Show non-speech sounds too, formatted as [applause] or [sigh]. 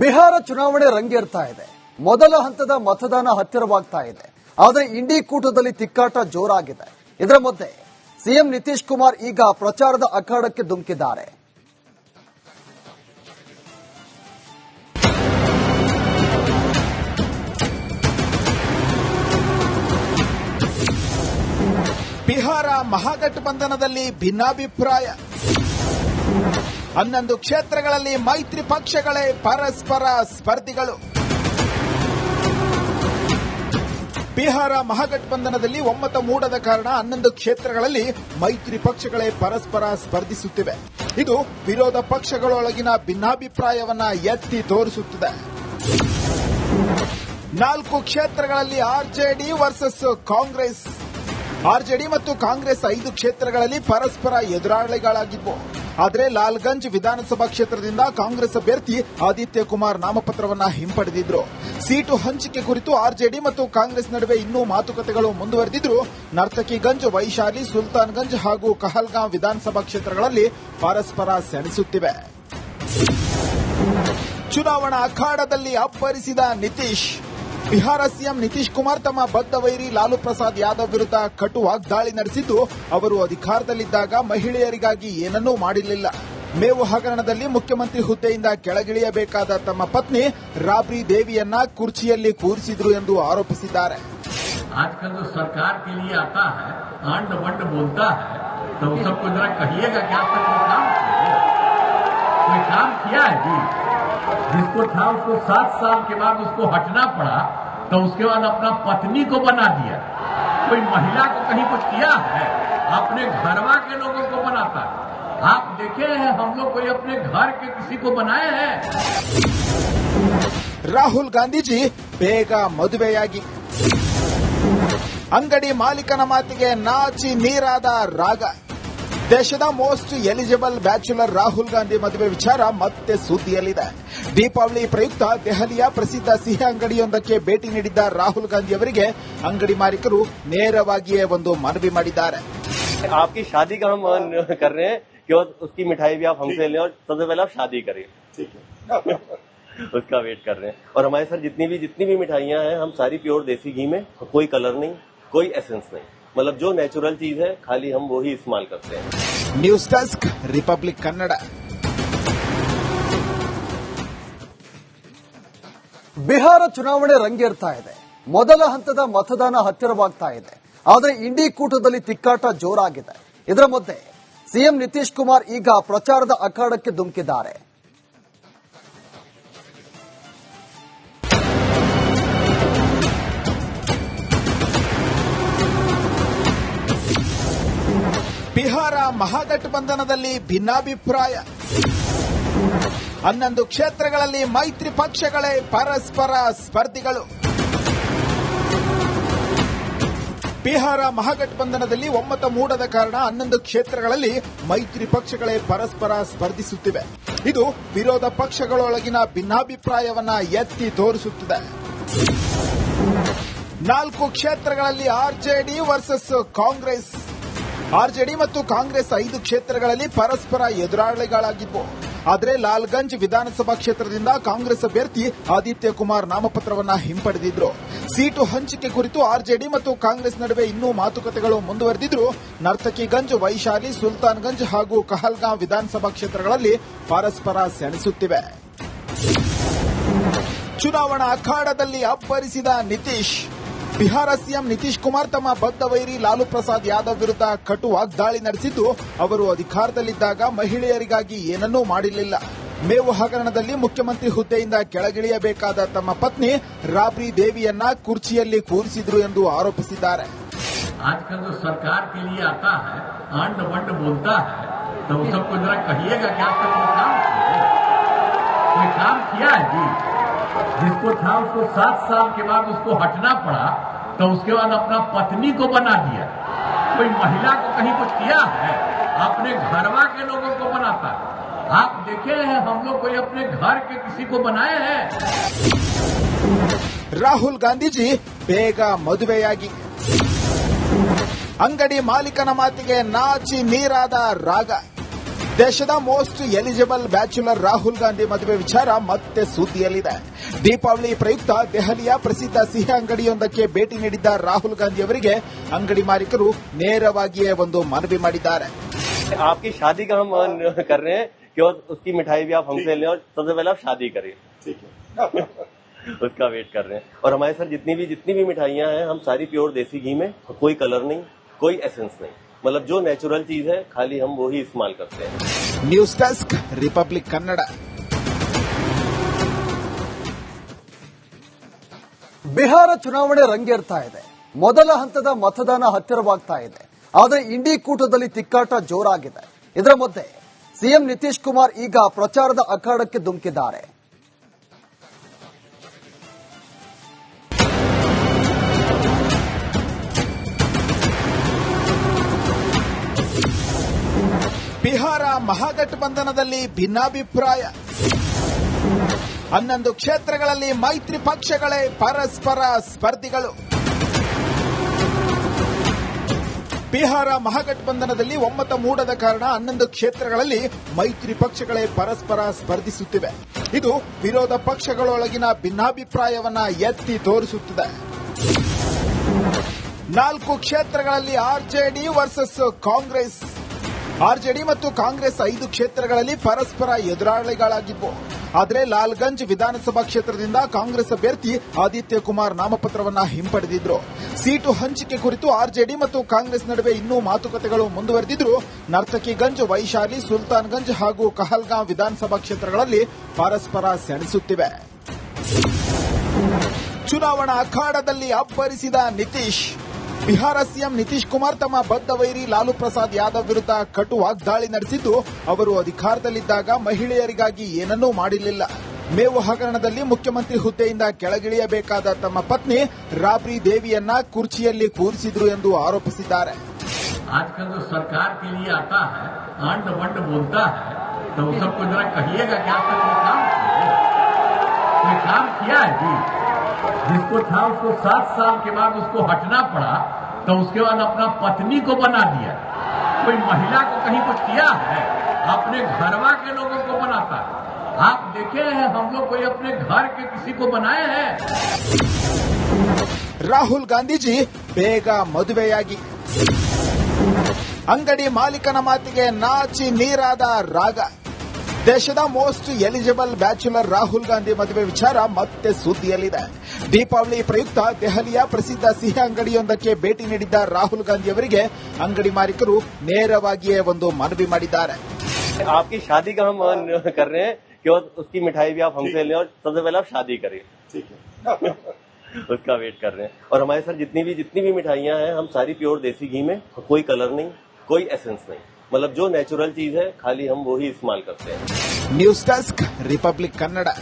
ಬಿಹಾರ ಚುನಾವಣೆ ರಂಗೇರ್ತಾ ಇದೆ. ಮೊದಲ ಹಂತದ ಮತದಾನ ಹತ್ತಿರವಾಗ್ತಾ ಇದೆ. ಆದರೆ ಇಂಡಿ ಕೂಟದಲ್ಲಿ ತಿಕ್ಕಾಟ ಜೋರಾಗಿದೆ. ಇದರ ಮಧ್ಯೆ ಸಿಎಂ ನಿತೀಶ್ ಕುಮಾರ್ ಈಗ ಪ್ರಚಾರದ ಅಖಾಡಕ್ಕೆ ಧುಮುಕಿದ್ದಾರೆ. ಬಿಹಾರ ಮಹಾಗಠಬಂಧನದಲ್ಲಿ ಭಿನ್ನಾಭಿಪ್ರಾಯ. ಹನ್ನೊಂದು ಕ್ಷೇತ್ರಗಳಲ್ಲಿ ಮೈತ್ರಿ ಪಕ್ಷಗಳೇ ಪರಸ್ಪರ ಸ್ಪರ್ಧಿಗಳು. ಬಿಹಾರ ಮಹಾಗಠಬಂಧನದಲ್ಲಿ ಒಮ್ಮತ ಮೂಡದ ಕಾರಣ ಹನ್ನೊಂದು ಕ್ಷೇತ್ರಗಳಲ್ಲಿ ಮೈತ್ರಿ ಪಕ್ಷಗಳೇ ಪರಸ್ಪರ ಸ್ಪರ್ಧಿಸುತ್ತಿವೆ. ಇದು ವಿರೋಧ ಪಕ್ಷಗಳೊಳಗಿನ ಭಿನ್ನಾಭಿಪ್ರಾಯವನ್ನು ಎತ್ತಿ ತೋರಿಸುತ್ತಿದೆ. ನಾಲ್ಕು ಕ್ಷೇತ್ರಗಳಲ್ಲಿ ಆರ್ಜೆಡಿ ವರ್ಸಸ್ ಕಾಂಗ್ರೆಸ್. ಆರ್ಜೆಡಿ ಮತ್ತು ಕಾಂಗ್ರೆಸ್ ಐದು ಕ್ಷೇತ್ರಗಳಲ್ಲಿ ಪರಸ್ಪರ ಎದುರಾಳಿಗಳಾಗಿದ್ವು ಆದರೆ ಲಾಲ್ಗಂಜ್ ವಿಧಾನಸಭಾ ಕ್ಷೇತ್ರದಿಂದ ಕಾಂಗ್ರೆಸ್ ಅಭ್ಯರ್ಥಿ ಆದಿತ್ಯ ಕುಮಾರ್ ನಾಮಪತ್ರವನ್ನ ಹಿಂಪಡೆದಿದ್ರು. ಸೀಟು ಹಂಚಿಕೆ ಕುರಿತು ಆರ್ಜೆಡಿ ಮತ್ತು ಕಾಂಗ್ರೆಸ್ ನಡುವೆ ಇನ್ನೂ ಮಾತುಕತೆಗಳು ಮುಂದುವರೆದಿದ್ರು ನರ್ತಕಿಗಂಜ್ ವೈಶಾಲಿ ಸುಲ್ತಾನ್ಗಂಜ್ ಹಾಗೂ ಕಹಲ್ಗಾಂ ವಿಧಾನಸಭಾ ಕ್ಷೇತ್ರಗಳಲ್ಲಿ ಪರಸ್ಪರ ಸೆಣಸುತ್ತಿವೆ. ಚುನಾವಣಾ ಅಖಾಡದಲ್ಲಿ ಅಬ್ಬರಿಸಿದ ನಿತೀಶ್. ಬಿಹಾರ ಸಿಎಂ ನಿತೀಶ್ ಕುಮಾರ್ ತಮ್ಮ ಬದ್ಧ ವೈರಿ ಲಾಲು ಪ್ರಸಾದ್ ಯಾದವ್ ವಿರುದ್ಧ ಕಟುವಾಗಿ ದಾಳಿ ನಡೆಸಿದ್ದು, ಅವರು ಅಧಿಕಾರದಲ್ಲಿದ್ದಾಗ ಮಹಿಳೆಯರಿಗಾಗಿ ಏನನ್ನೂ ಮಾಡಿರಲಿಲ್ಲ. ಮೇವು ಹಗರಣದಲ್ಲಿ ಮುಖ್ಯಮಂತ್ರಿ ಹುದ್ದೆಯಿಂದ ಕೆಳಗಿಳಿಯಬೇಕಾದ ತಮ್ಮ ಪತ್ನಿ ರಾಬ್ರಿ ದೇವಿಯನ್ನ ಕುರ್ಚಿಯಲ್ಲಿ ಕೂರಿಸಿದ್ರು ಎಂದು ಆರೋಪಿಸಿದ್ದಾರೆ. ಸರ್ಕಾರ जिसको था उसको सात साल के बाद उसको हटना पड़ा तो उसके बाद अपना पत्नी को बना दिया कोई महिला को कहीं कुछ किया है अपने घरवा के लोगों को बनाता है आप देखे हैं हम लोग कोई अपने घर के किसी को बनाए हैं ರಾಹುಲ್ ಗಾಂಧೀಜಿ ಬೇಗ ಮದುವೆಯಾಗಿ ಅಂಗಡಿ ಮಾಲೀಕನ ಮಾತಿಗೆ ನಾಚಿ ನೀರಾದ ರಾಗ ದೇಶದ most eligible bachelor Rahul Gandhi ಮದುವೆ ವಿಚಾರ ಮತ್ತೆ ಸುದ್ದಿಯಲ್ಲಿದೆ ದೀಪಾವಳಿ ಪ್ರಯುಕ್ತ ದೆಹಲಿಯ ಪ್ರಸಿದ್ಧ ಸಿಹಿ ಅಂಗಡಿಯೊಂದಕ್ಕೆ ಭೇಟಿ ನೀಡಿದ್ದ ರಾಹುಲ್ ಗಾಂಧಿ ಅವರಿಗೆ ಅಂಗಡಿ ಮಾಲೀಕರು ನೇರವಾಗಿಯೇ ಒಂದು ಮನವಿ ಮಾಡಿದ್ದಾರೆ आपकी शादी का हम अ, कर रहे हैं कि और उसकी मिठाई भी आप हमसे लें और सबसे पहले आप शादी करिए [laughs] उसका वेट कर रहे हैं और हमारे सर जितनी भी जितनी भी मिठाइयाँ हैं हम सारी प्योर देसी घी में कोई कलर नहीं कोई एसेंस नहीं मतलब जो नेचुरल चीज है खाली हम वो ही इस्तेमाल करते हैं news desk republic Kannada Bihar ಚುನಾವಣೆ ರಂಗೇರ್ತಾ ಇದೆ ಮೊದಲ ಹಂತದ ಮತದಾನ ಹತ್ತಿರವಾಗ್ತಾ ಇದೆ ಆದರೆ ಇಂಡಿ ಕೂಟದಲ್ಲಿ ತಿಕ್ಕಾಟ ಜೋರಾಗಿದೆ ಇದರ ಮಧ್ಯೆ ಸಿಎಂ ನಿತೀಶ್ ಕುಮಾರ್ ಈಗ ಪ್ರಚಾರದ ಅಖಾಡಕ್ಕೆ ಧುಮುಕಿದ್ದಾರೆ ಬಿಹಾರ ಮಹಾಗಠಬಂಧನದಲ್ಲಿ ಭಿನ್ನಾಭಿಪ್ರಾಯ. ಹನ್ನೊಂದು ಕ್ಷೇತ್ರಗಳಲ್ಲಿ ಮೈತ್ರಿ ಪಕ್ಷಗಳೇ ಪರಸ್ಪರ ಸ್ಪರ್ಧಿಗಳು. ಬಿಹಾರ ಮಹಾಗಠಬಂಧನದಲ್ಲಿ ಒಮ್ಮತ ಮೂಡದ ಕಾರಣ ಹನ್ನೊಂದು ಕ್ಷೇತ್ರಗಳಲ್ಲಿ ಮೈತ್ರಿ ಪಕ್ಷಗಳೇ ಪರಸ್ಪರ ಸ್ಪರ್ಧಿಸುತ್ತಿವೆ. ಇದು ವಿರೋಧ ಪಕ್ಷಗಳೊಳಗಿನ ಭಿನ್ನಾಭಿಪ್ರಾಯವನ್ನ ಎತ್ತಿ ತೋರಿಸುತ್ತಿದೆ. ನಾಲ್ಕು ಕ್ಷೇತ್ರಗಳಲ್ಲಿ ಆರ್ಜೆಡಿ ವರ್ಸಸ್ ಕಾಂಗ್ರೆಸ್. ಆರ್ಜೆಡಿ ಮತ್ತು ಕಾಂಗ್ರೆಸ್ ಐದು ಕ್ಷೇತ್ರಗಳಲ್ಲಿ ಪರಸ್ಪರ ಎದುರಾಳಿಗಳಾಗಿದ್ವು ಆದರೆ ಲಾಲ್ಗಂಜ್ ವಿಧಾನಸಭಾ ಕ್ಷೇತ್ರದಿಂದ ಕಾಂಗ್ರೆಸ್ ಅಭ್ಯರ್ಥಿ ಆದಿತ್ಯ ಕುಮಾರ್ ನಾಮಪತ್ರವನ್ನ ಹಿಂಪಡೆದಿದ್ರು. ಸೀಟು ಹಂಚಿಕೆ ಕುರಿತು ಆರ್ಜೆಡಿ ಮತ್ತು ಕಾಂಗ್ರೆಸ್ ನಡುವೆ ಇನ್ನೂ ಮಾತುಕತೆಗಳು ಮುಂದುವರೆದಿದ್ರು ನರ್ತಕಿಗಂಜ್ ವೈಶಾಲಿ ಸುಲ್ತಾನ್ಗಂಜ್ ಹಾಗೂ ಕಹಲ್ಗಾಂ ವಿಧಾನಸಭಾ ಕ್ಷೇತ್ರಗಳಲ್ಲಿ ಪರಸ್ಪರ ಸೆಣಸುತ್ತಿವೆ. ಚುನಾವಣಾ ಅಖಾಡದಲ್ಲಿ ಅಬ್ಬರಿಸಿದ ನಿತೀಶ್. ಬಿಹಾರ ಸಿಎಂ ನಿತೀಶ್ ಕುಮಾರ್ ತಮ್ಮ ಬದ್ಧ ವೈರಿ ಲಾಲು ಪ್ರಸಾದ್ ಯಾದವ್ ವಿರುದ್ಧ ಕಟು ದಾಳಿ ನಡೆಸಿದ್ದು, ಅವರು ಅಧಿಕಾರದಲ್ಲಿದ್ದಾಗ ಮಹಿಳೆಯರಿಗಾಗಿ ಏನನ್ನೂ ಮಾಡಿರಲಿಲ್ಲ. ಮೇವು ಹಗರಣದಲ್ಲಿ ಮುಖ್ಯಮಂತ್ರಿ ಹುದ್ದೆಯಿಂದ ಕೆಳಗಿಳಿಯಬೇಕಾದ ತಮ್ಮ ಪತ್ನಿ ರಾಬ್ರಿ ದೇವಿಯನ್ನ ಕುರ್ಚಿಯಲ್ಲಿ ಕೂರಿಸಿದ್ರು ಎಂದು ಆರೋಪಿಸಿದ್ದಾರೆ. ಸರ್ಕಾರ जो सरकार के लिए आता है अंड वंड बोलता है तो वो सबको जरा कहिएगा कि आज तक कोई काम किया है? कोई काम किया है जी जिसको था उसको सात साल के बाद उसको हटना पड़ा तो उसके बाद अपना पत्नी को बना दिया कोई महिला को कहीं कुछ किया है अपने घरवा के लोगों को बनाता है आप देखे हैं हम लोग कोई अपने घर के किसी को बनाए हैं ರಾಹುಲ್ ಗಾಂಧೀಜಿ ಬೇಗ ಮದುವೆಯಾಗಿ ಅಂಗಡಿ ಮಾಲೀಕನ ಮಾತಿಗೆ ನಾಚಿ ನೀರಾದ ರಾಗ ದೇಶದ most eligible bachelor Rahul Gandhi ಮದುವೆ ವಿಚಾರ ಮತ್ತೆ ಸುದ್ದಿಯಲ್ಲಿದೆ ದೀಪಾವಳಿ ಪ್ರಯುಕ್ತ ದೆಹಲಿಯ ಪ್ರಸಿದ್ಧ ಸಿಹಿ ಅಂಗಡಿಯೊಂದಕ್ಕೆ ಭೇಟಿ ನೀಡಿದ್ದ ರಾಹುಲ್ ಗಾಂಧಿ ಅವರಿಗೆ ಅಂಗಡಿ ಮಾಲೀಕರು ನೇರವಾಗಿಯೇ ಒಂದು ಮನವಿ ಮಾಡಿದ್ದಾರೆ आपकी शादी का हम अ, कर रहे हैं कि और उसकी मिठाई भी आप हमसे लें और सबसे पहले आप शादी करिए [laughs] उसका वेट कर रहे हैं और हमारे सर जितनी भी जितनी भी मिठाइयाँ हैं हम सारी प्योर देसी घी में कोई कलर नहीं कोई एसेंस नहीं मतलब जो नेचुरल चीज है खाली हम वो ही इस्तेमाल करते हैं news desk republic Kannada Bihar ಚುನಾವಣೆ ರಂಗೇರ್ತಾ ಇದೆ ಮೊದಲ ಹಂತದ ಮತದಾನ ಹತ್ತಿರವಾಗ್ತಾ ಇದೆ ಆದರೆ ಇಂಡಿ ಕೂಟದಲ್ಲಿ ತಿಕ್ಕಾಟ ಜೋರಾಗಿದೆ ಇದರ ಮಧ್ಯೆ ಸಿಎಂ ನಿತೀಶ್ ಕುಮಾರ್ ಈಗ ಪ್ರಚಾರದ ಅಖಾಡಕ್ಕೆ ಧುಮುಕಿದ್ದಾರೆ ಬಿಹಾರ ಮಹಾಗಠಬಂಧನದಲ್ಲಿ ಭಿನ್ನಾಭಿಪ್ರಾಯ. ಹನ್ನೊಂದು ಕ್ಷೇತ್ರಗಳಲ್ಲಿ ಮೈತ್ರಿ ಪಕ್ಷಗಳೇ ಪರಸ್ಪರ ಸ್ಪರ್ಧಿಗಳು. ಬಿಹಾರ ಮಹಾಗಠಬಂಧನದಲ್ಲಿ ಒಮ್ಮತ ಮೂಡದ ಕಾರಣ ಹನ್ನೊಂದು ಕ್ಷೇತ್ರಗಳಲ್ಲಿ ಮೈತ್ರಿ ಪಕ್ಷಗಳೇ ಪರಸ್ಪರ ಸ್ಪರ್ಧಿಸುತ್ತಿವೆ. ಇದು ವಿರೋಧ ಪಕ್ಷಗಳೊಳಗಿನ ಭಿನ್ನಾಭಿಪ್ರಾಯವನ್ನ ಎತ್ತಿ ತೋರಿಸುತ್ತಿದೆ. ನಾಲ್ಕು ಕ್ಷೇತ್ರಗಳಲ್ಲಿ ಆರ್ಜೆಡಿ ವರ್ಸಸ್ ಕಾಂಗ್ರೆಸ್ ಆರ್ಜೆಡಿ ಮತ್ತು ಕಾಂಗ್ರೆಸ್ ಐದು ಕ್ಷೇತ್ರಗಳಲ್ಲಿ ಪರಸ್ಪರ ಎದುರಾಳಿಗಳಾಗಿದ್ದು, ಆದರೆ ಲಾಲ್ಗಂಜ್ ವಿಧಾನಸಭಾ ಕ್ಷೇತ್ರದಿಂದ ಕಾಂಗ್ರೆಸ್ ಅಭ್ಯರ್ಥಿ ಆದಿತ್ಯ ಕುಮಾರ್ ನಾಮಪತ್ರವನ್ನ ಹಿಂಪಡೆದಿದ್ರು. ಸೀಟು ಹಂಚಿಕೆ ಕುರಿತು ಆರ್ಜೆಡಿ ಮತ್ತು ಕಾಂಗ್ರೆಸ್ ನಡುವೆ ಇನ್ನೂ ಮಾತುಕತೆಗಳು ಮುಂದುವರೆದಿದ್ರು, ನರ್ತಕಿಗಂಜ್, ವೈಶಾಲಿ, ಸುಲ್ತಾನ್ಗಂಜ್ ಹಾಗೂ ಕಹಲ್ಗಾಂ ವಿಧಾನಸಭಾ ಕ್ಷೇತ್ರಗಳಲ್ಲಿ ಪರಸ್ಪರ ಸೆಣಸುತ್ತಿವೆ. ಚುನಾವಣಾ ಅಖಾಡದಲ್ಲಿ ಅಬ್ಬರಿಸಿದ ನಿತೀಶ್. ಬಿಹಾರ ಸಿಎಂ ನಿತೀಶ್ ಕುಮಾರ್ ತಮ್ಮ ಬದ್ಧ ವೈರಿ ಲಾಲು ಪ್ರಸಾದ್ ಯಾದವ್ ವಿರುದ್ಧ ಕಟು ವಾಗ್ದಾಳಿ ನಡೆಸಿದ್ದು, ಅವರು ಅಧಿಕಾರದಲ್ಲಿದ್ದಾಗ ಮಹಿಳೆಯರಿಗಾಗಿ ಏನನ್ನೂ ಮಾಡಿರಲಿಲ್ಲ. ಮೇವು ಹಗರಣದಲ್ಲಿ ಮುಖ್ಯಮಂತ್ರಿ ಹುದ್ದೆಯಿಂದ ಕೆಳಗಿಳಿಯಬೇಕಾದ ತಮ್ಮ ಪತ್ನಿ ರಾಬ್ರಿ ದೇವಿಯನ್ನ ಕುರ್ಚಿಯಲ್ಲಿ ಕೂರಿಸಿದ್ರು ಎಂದು ಆರೋಪಿಸಿದ್ದಾರೆ. ಸರ್ಕಾರ जिसको था उसको सात साल के बाद उसको हटना पड़ा तो उसके बाद अपना पत्नी को बना दिया कोई महिला को कहीं कुछ किया है अपने घरवा के लोगों को बनाता है आप देखे हैं हम लोग कोई अपने घर के किसी को बनाए हैं ರಾಹುಲ್ ಗಾಂಧೀಜಿ ಬೇಗ ಮದುವೆಯಾಗಿ ಅಂಗಡಿ ಮಾಲೀಕನ ಮಾತಿಗೆ ನಾಚಿ ನೀರಾದ ರಾಗ ದೇಶದ most eligible bachelor Rahul Gandhi ಮದುವೆ ವಿಚಾರ ಮತ್ತೆ ಸುದ್ದಿಯಲ್ಲಿದೆ ದೀಪಾವಳಿ ಪ್ರಯುಕ್ತ ದೆಹಲಿಯ ಪ್ರಸಿದ್ಧ ಸಿಹಿ ಅಂಗಡಿಯೊಂದಕ್ಕೆ ಭೇಟಿ ನೀಡಿದ್ದ ರಾಹುಲ್ ಗಾಂಧಿ ಅವರಿಗೆ ಅಂಗಡಿ ಮಾಲೀಕರು ನೇರವಾಗಿಯೇ ಒಂದು ಮನವಿ ಮಾಡಿದ್ದಾರೆ आपकी शादी का हम अ, कर रहे हैं कि और उसकी मिठाई भी आप हमसे लें और सबसे पहले आप शादी करिए [laughs] उसका वेट कर रहे हैं और हमारे सर जितनी भी जितनी भी मिठाइयाँ हैं हम सारी प्योर देसी घी में कोई कलर नहीं कोई एसेंस नहीं मतलब जो नेचुरल चीज़ है, खाली हम वो ही इस्तेमाल करते हैं। News desk Republic Kannada